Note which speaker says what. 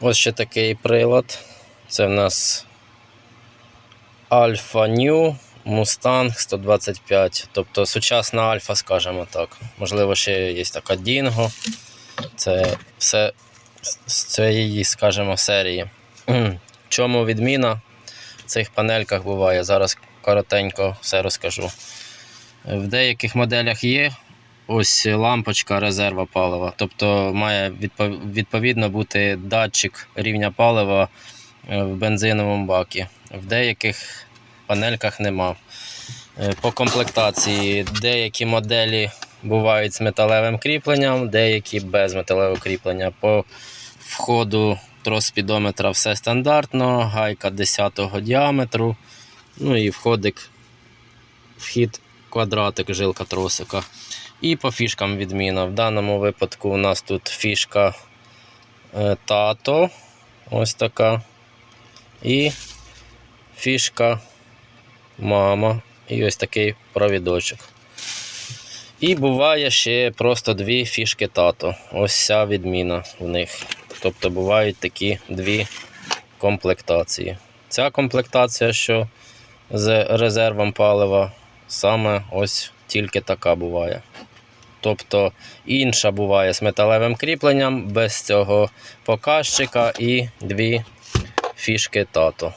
Speaker 1: Ось ще такий прилад. Це в нас Alpha New Mustang 125. Тобто сучасна альфа, скажімо так. Можливо, ще є така Dingo. Це все з цієї, скажімо, серії. В чому відміна в цих панельках буває? Зараз коротенько все розкажу. В деяких моделях є ось лампочка резерва палива. Тобто має відповідно бути датчик рівня палива е, в бензиновому бакі. В деяких панельках нема. Е, По комплектації деякі моделі бувають з металевим кріпленням, деякі без металевого кріплення. По входу трос спідометра все стандартно, гайка 10-го діаметру. Ну і входик, вхід квадратик, жилка тросика. І по фішкам відміна. В даному випадку у нас тут фішка е, тато. Ось така. І фішка мама. І ось такий провідочок. І буває ще просто дві фішки тато. Ось ця відміна в них. Тобто бувають такі дві комплектації. Ця комплектація, що з резервом палива, саме ось тільки така буває. Тобто інша буває з металевим кріпленням, без цього показчика і дві фішки тато.